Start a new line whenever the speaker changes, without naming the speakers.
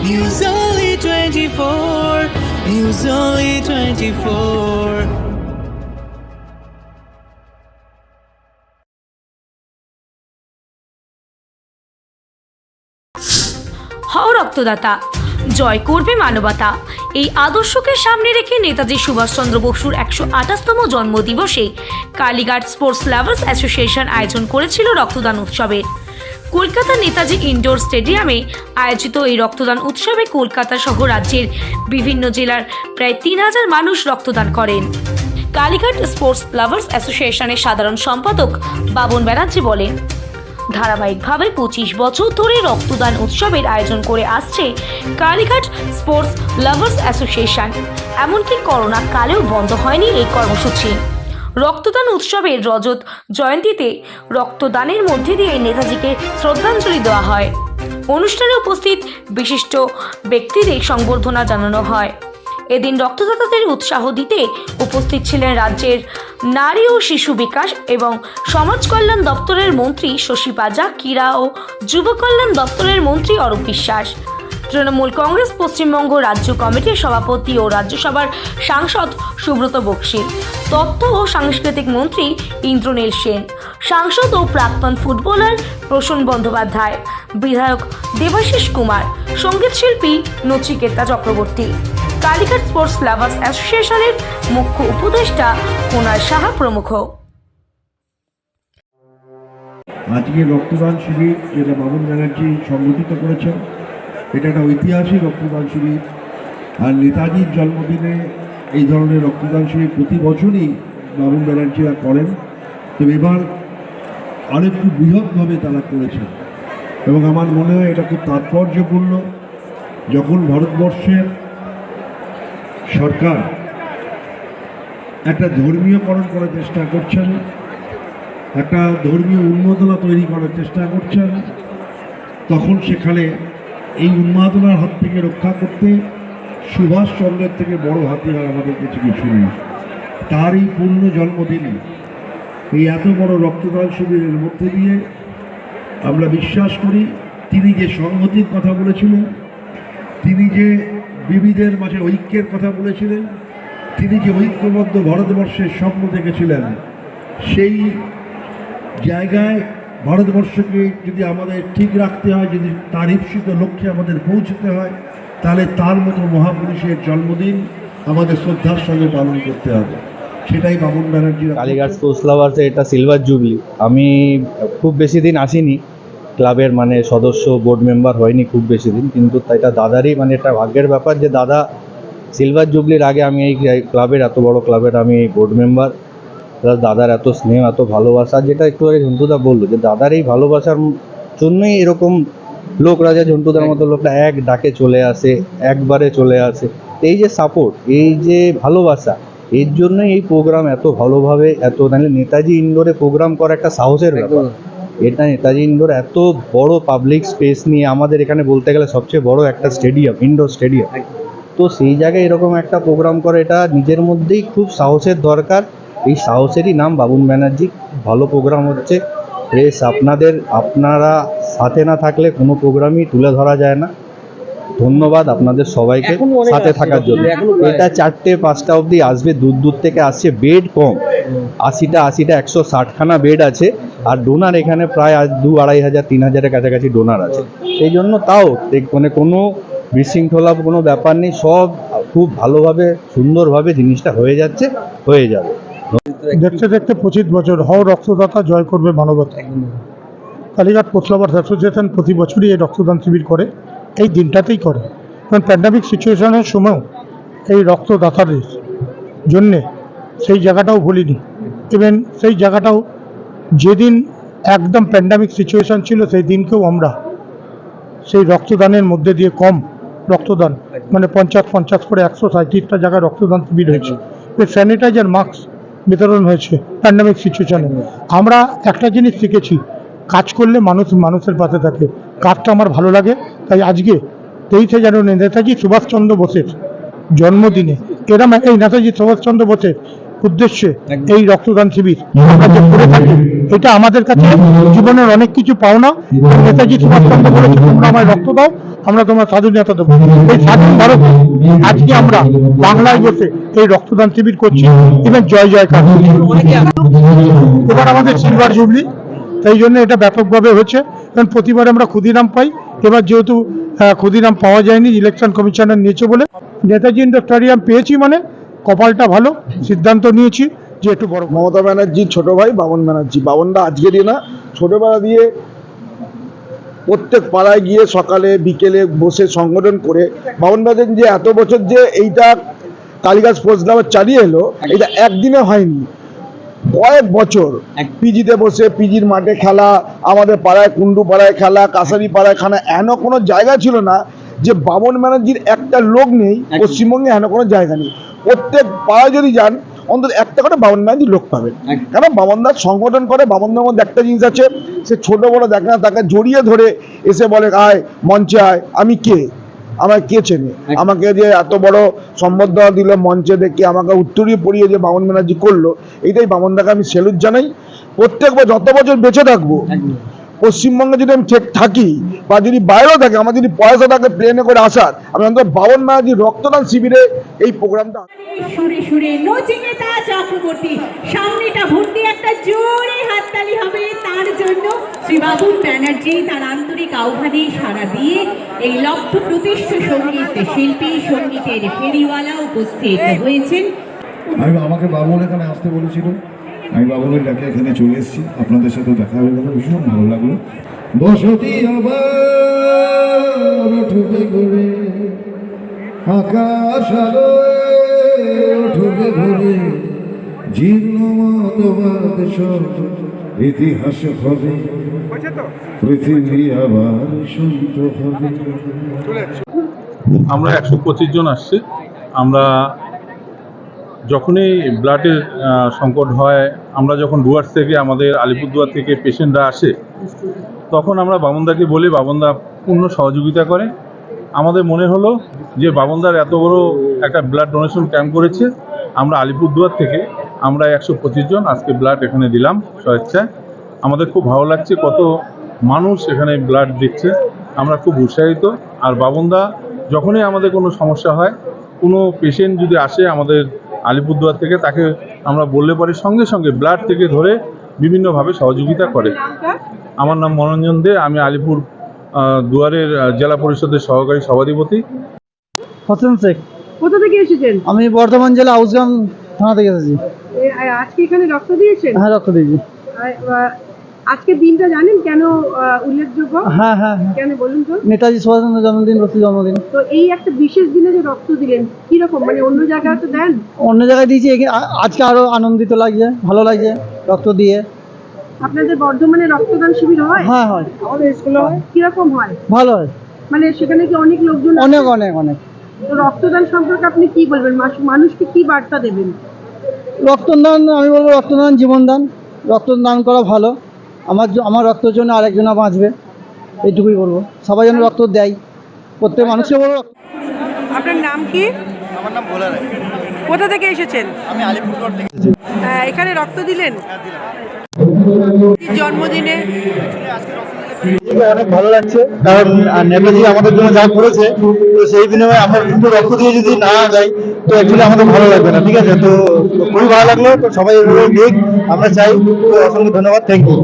News Only 24. News Only 24.
হও রক্তদাতা, জয় করবে মানবতা এই আদর্শকে সামনে রেখে নেতাজি সুভাষচন্দ্র বসুর একশো আঠাশতম জন্মদিবসে কালীঘাট স্পোর্টস লাভার্স অ্যাসোসিয়েশন আয়োজন করেছিল রক্তদান উৎসবের কলকাতা নেতাজি ইনডোর স্টেডিয়ামে আয়োজিত এই রক্তদান উৎসবে কলকাতা সহ রাজ্যের বিভিন্ন জেলার প্রায় তিন হাজার মানুষ রক্তদান করেন। কালীঘাট স্পোর্টস লাভার্স অ্যাসোসিয়েশনের সাধারণ সম্পাদক বাবন ব্যানার্জি বলেন, ধারাবাহিকভাবে পঁচিশ বছর ধরে রক্তদান উৎসবের আয়োজন করে আসছে কালীঘাট স্পোর্টস লাভার্স অ্যাসোসিয়েশন। এমনকি করোনা কালেও বন্ধ হয়নি এই কর্মসূচি। রক্তদান উৎসবের রজত জয়ন্তীতে রক্তদানের মধ্যে দিয়ে নেতাজিকে শ্রদ্ধাঞ্জলি দেওয়া হয়। অনুষ্ঠানে উপস্থিত বিশিষ্ট ব্যক্তিদের সংবর্ধনা জানানো হয়। এদিন রক্তদাতাদের উৎসাহ দিতে উপস্থিত ছিলেন রাজ্যের নারী ও শিশু বিকাশ এবং সমাজ কল্যাণ দপ্তরের মন্ত্রী শশী পাজা, ক্রীড়া ও যুব কল্যাণ দপ্তরের মন্ত্রী অরূপ বিশ্বাস। তৃণমূল কংগ্রেস, পশ্চিমবঙ্গ রাজ্য কমিটির সভাপতি ও রাজ্যসভার সাংসদ সুব্রত বক্সি। তথ্য ও সাংস্কৃতিক মন্ত্রী ইন্দ্রনীল সেন। সাংসদ ও প্রাক্তন ফুটবলার প্রসূন বন্দ্যোপাধ্যায়। বিধায়ক দেবাশিস কুমার। সংগীত শিল্পী নচিকেতা চক্রবর্তী। কালীঘাট স্পোর্টস লাভার্স অ্যাসোসিয়েশনের মুখ্য উপদেষ্টা কুনার সাহা প্রমুখ।
আজকে রক্তদান শিবির যেটা বাবুল ব্যানার্জি সংগঠিত করেছেন। এটা একটা ঐতিহাসিক রক্তদান শিবির। আর নেতাজির জন্মদিনে এই ধরনের রক্তদান শিবির প্রতি বছরই বাবুল ব্যানার্জিরা করেন। তো এবার আরেকটু বৃহৎভাবে তারা করেছেন এবং আমার মনে হয় এটা খুব তাৎপর্যপূর্ণ, যখন ভারতবর্ষের সরকার একটা ধর্মীয়করণ করার চেষ্টা করছেন, একটা ধর্মীয় উন্মাদনা তৈরি করার চেষ্টা করছেন, তখন সেখানে এই উন্মাদনার হাত থেকে রক্ষা করতে সুভাষচন্দ্রের থেকে বড় হাতিয়ার আমাদের কিছু কিছু নেই। তার এই পূর্ণ জন্মদিনে এই এত বড় রক্তদান শিবিরের মধ্যে দিয়ে আমরা বিশ্বাস করি, তিনি যে সংহতির কথা বলেছিলেন, তিনি যে বিবিধের মাঝে ঐক্যের কথা বলেছিলেন, তিনি যে ঐক্যবদ্ধ ভারতবর্ষের স্বপ্ন দেখেছিলেন, সেই জায়গায় ভারতবর্ষকে যদি আমাদের ঠিক রাখতে হয়, যদি তার ঈপ্সিত লক্ষ্যে আমাদের পৌঁছতে হয়, তাহলে তার মতো মহাপুরুষের জন্মদিন আমাদের শ্রদ্ধার সঙ্গে পালন করতে হবে। সেটাই বাবুন ব্যানার্জির
কালীঘাট লাভার্সে এটা সিলভার জুবলি। আমি খুব বেশি দিন আসিনি। ক্লাবের মানে সদস্য বোর্ড মেম্বার হয়নি খুব বেশি দিন। কিন্তু এটা দাদারই মানে এটা ভাগ্যের ব্যাপার যে দাদা সিলভার জুবলির আগে আমি এই ক্লাবের, এত বড় ক্লাবের আমি বোর্ড মেম্বার প্লাস দাদার এত স্নেহ এত ভালোবাসা যেটা একটু আগে ঝন্টুদা বলল যে দাদার এই ভালোবাসার জন্যই এরকম লোক রাজা ঝন্টুদার মতো লোকটা এক ডাকে চলে আসে একবারে চলে আসে। এই যে সাপোর্ট এই যে ভালোবাসা এর জন্যই এই প্রোগ্রাম এত ভালোভাবে এত নাহলে নেতাজি ইন্ডোরে প্রোগ্রাম করা একটা সাহসের ব্যাপার। এটা নেতাজি ইন্ডোর এত বড় পাবলিক স্পেস নিয়ে আমাদের এখানে বলতে গেলে সবচেয়ে বড় একটা স্টেডিয়াম ইন্ডোর স্টেডিয়াম তো সেই জায়গায় এরকম একটা প্রোগ্রাম করে এটা নিজের মধ্যেই খুব সাহসের দরকার। এই সাহসেরই নাম বাবুন ব্যানার্জি। ভালো প্রোগ্রাম হচ্ছে। প্রেস আপনাদের আপনারা সাথে না থাকলে কোনো প্রোগ্রামই তুলে ধরা যায় না। ধন্যবাদ আপনাদের সবাইকে সাথে থাকার জন্য। এটা চারটে পাঁচটা অবধি আসবে। দূর দূর থেকে আসছে। বেড কম। আশিটা আশিটা একশো ষাটখানা বেড আছে। আর ডোনার এখানে প্রায় আজ দু আড়াই হাজার তিন হাজারের কাছাকাছি ডোনার আছে। সেই জন্য তাও মানে কোনো বিশৃঙ্খলা কোনো ব্যাপার নেই। সব খুব ভালোভাবে সুন্দরভাবে জিনিসটা হয়ে যাচ্ছে হয়ে যাবে।
দেখতে দেখতে পঁচিশ বছর। হও রক্তদাতা, জয় করবে মানবতা। কালীঘাট পোথলাবার অ্যাসোসিয়েশন প্রতি বছরই এই রক্তদান শিবির করে, এই দিনটাতেই করে। কারণ প্যান্ডামিক সিচুয়েশনের সময়ও এই রক্তদাতাদের জন্যে সেই জায়গাটাও ভুলিনি। ইভেন সেই জায়গাটাও যেদিন একদম প্যান্ডামিক সিচুয়েশন ছিল, সেই দিনকেও আমরা সেই রক্তদানের মধ্যে দিয়ে কম রক্তদান মানে পঞ্চাশ পঞ্চাশ করে একশো সাঁত্রিশটা জায়গায় রক্তদান শিবির হয়েছে। স্যানিটাইজার মাস্ক বিতরণ হয়েছে প্যান্ডামিক সিচুয়েশনে আমরা একটা জিনিস শিখেছি কাজ করলে মানুষ মানুষের পাশে থাকে। কাজটা আমার ভালো লাগে তাই আজকে তেইশে জানুয়ারি নেতাজি সুভাষচন্দ্র বোসের জন্মদিনে এরম এই নেতাজি সুভাষচন্দ্র বোসের উদ্দেশ্যে এই রক্তদান শিবির এটা আমাদের কাছে জীবনের অনেক কিছু পাওনা। নেতাজি সুভাষচন্দ্র বলেছে তোমরা আমায় রক্ত দাও। আমরা তোমার স্বাধীনতা দেবো। এই স্বাধীন ভারতে আজকে আমরা বাংলায় বসে এই রক্তদান শিবির করছি। ইভেন জয় জয়কার। এবার আমাদের সিলভার জুবলি সেই জন্য এটা ব্যাপকভাবে হচ্ছে কারণ প্রতিবার আমরা ক্ষুদিরাম পাই। এবার যেহেতু ক্ষুদিরাম পাওয়া যায়নি ইলেকশন কমিশনার নিয়েছে বলে। নেতাজি ইন্ডোর পেয়েছি মানে কপালটা ভালো, সিদ্ধান্ত নিয়েছি যে একটু বড়।
মমতা ব্যানার্জি ছোট ভাই বাবন ব্যানার্জি। বাবনদা আজকে দিয়ে না, ছোটবেলা দিয়ে প্রত্যেক পাড়ায় গিয়ে সকালে বিকেলে বসে সংগঠন করে বাবন ব্যানার্জি যে এত বছর যে এইটা কালীঘাট স্পোর্টস ক্লাব চালিয়ে এলো এটা একদিনে হয়নি। কয়েক বছর পিজিতে বসে পিজির মাঠে খেলা আমাদের পাড়ায় কুন্ডু পাড়ায় খেলা কাসারি পাড়ায় খানা এন কোনো জায়গা ছিল না যে বামন ব্যানার্জির একটা লোক নেই পশ্চিমবঙ্গে এন কোনো জায়গা নেই। প্রত্যেক পাড়ায় যদি যান অন্তত একটা করে বামন ব্যানার্জির লোক পাবেন কারণ বামনদার সংগঠন করে বামনদার মধ্যে একটা জিনিস আছে সে ছোট বড় দেখে না তাকে জড়িয়ে ধরে এসে বলে আয় মঞ্চে আয় আমি কে? আমায় কে চেনে? আমাকে যে এত বড় সম্বর্ধনা দিল মঞ্চে দেখে আমাকে উত্তরীয় পড়িয়ে যে বামন ব্যানার্জি করল এইটাই বামনদাকে আমি স্যালুট জানাই। প্রত্যেকবার যত বছর বেঁচে থাকব পশ্চিমবঙ্গে যদি আমি ঠিক থাকি বা যদি বাইরেও থাকি আমার যদি পয়সা থাকে প্লেনে করে আসার আমি অন্তত বাবন ব্যানার্জি রক্তদান শিবিরে এই প্রোগ্রামটা
সুরে সুরে নচিকেতা চক্রবর্তী সামনেটা ভর্তি একটা জোরে হাততালি হবে। তার জন্য শ্রী ব্যানার্জি তার আন্তরিক আহ্বানে সাড়া দিয়ে এই লব্ধ প্রতিষ্ঠ সংগীত শিল্পী সঙ্গীতের ফেরিওয়ালা উপস্থিত হয়েছেন।
আমি আমাকে বাবুল এখানে আসতে বলেছিল। আমি বাবুলের ডাকে এখানে চলে এসেছি। আপনাদের সাথে দেখা হয়ে গেল ভীষণ ভালো লাগল। বসতি আবার উঠবে ঘুরে আকাশ উঠবে ঘুরে জীর্ণ মতবাদ সব ইতিহাস হবে পৃথিবী আবার শান্ত হবে।
আমরা একশো পঁচিশ জন আসছি। আমরা যখনই ব্লাডের সংকট হয় আমরা যখন ডুয়ার্স থেকে আমাদের আলিপুরদুয়ার থেকে পেশেন্টরা আসে তখন আমরা বাবনদাকে বলি বাবনদা পূর্ণ সহযোগিতা করে। আমাদের মনে হলো যে বাবনদার এত বড় একটা ব্লাড ডোনেশন ক্যাম্প করেছে। আমরা আলিপুরদুয়ার থেকে আমরা একশো পঁচিশ জন আজকে ব্লাড এখানে দিলাম স্বেচ্ছায় আমাদের খুব ভালো লাগছে কত মানুষ এখানে ব্লাড দিচ্ছে। আমরা খুব উৎসাহিত। আর বাবনদা যখনই আমাদের কোনো সমস্যা হয়, কোনো পেশেন্ট যদি আসে আমাদের আলিপুরদুয়ার থেকে, তাকে আমরা বললে পারি সঙ্গে সঙ্গে ব্লাড থেকে ধরে বিভিন্নভাবে সহযোগিতা করে। আমার নাম মনোরঞ্জন দে আমি আলিপুর দুয়ারের জেলা পরিষদের সহকারী সভাধিপতি।
হোসেন শেখ।
কোথা থেকে এসেছেন?
আমি বর্ধমান জেলা আউসগ্রাম থানা থেকে এসেছি।
আজকে এখানে রক্ত দিয়েছেন?
হ্যাঁ রক্ত দিয়েছি।
আজকে দিনটা জানেন কেন উল্লেখযোগ্য?
হ্যাঁ হ্যাঁ হ্যাঁ।
কেন বলুন তো?
নেতাজি সুভাষচন্দ্র জন্মদিন বসু জন্মদিন।
তো এই একটা বিশেষ দিনে যে রক্ত দিলেন কীরকম? মানে অন্য জায়গায় তো দেন?
অন্য জায়গায় দিয়েছি আজকে আরও আনন্দিত লাগছে ভালো লাগছে। রক্ত দিয়ে।
আপনাদের বর্ধমানে রক্তদান শিবির হয়?
হ্যাঁ হয়।
আমাদের স্কুলে হয়। কীরকম হয়?
ভালো হয়।
মানে সেখানে কি অনেক লোকজন
অনেক অনেক অনেক।
তো রক্তদান সম্পর্কে আপনি কি বলবেন? মানুষকে কি বার্তা দেবেন?
রক্তদান আমি বলব রক্তদান জীবনদান। রক্তদান করা ভালো। আমার আমার রক্তের জন্য আরেকজনা বাঁচবে। এইটুকুই বলব। সবাই যেন রক্ত দেয়। প্রত্যেক মানুষকে বলব
আপনার নাম কি?
আমার নাম ভোলা রায়
কোথা থেকে এসেছেন?
আমি আলিপুরদুয়ার থেকে
আহ, এখানে রক্ত দিলেন? জন্মদিনে?
অনেক ভালো লাগছে কারণ নেতাজি আমাদের জন্য যা করেছে তো সেই বিনিময়ে আমরা কিন্তু রক্ত দিয়ে যদি না যাই তো অ্যাকচুয়ালি আমাদের ভালো লাগবে না ঠিক আছে? তো খুবই ভালো লাগল তো সবাই দিক আমরা চাই তো অসংখ্য ধন্যবাদ থ্যাংক ইউ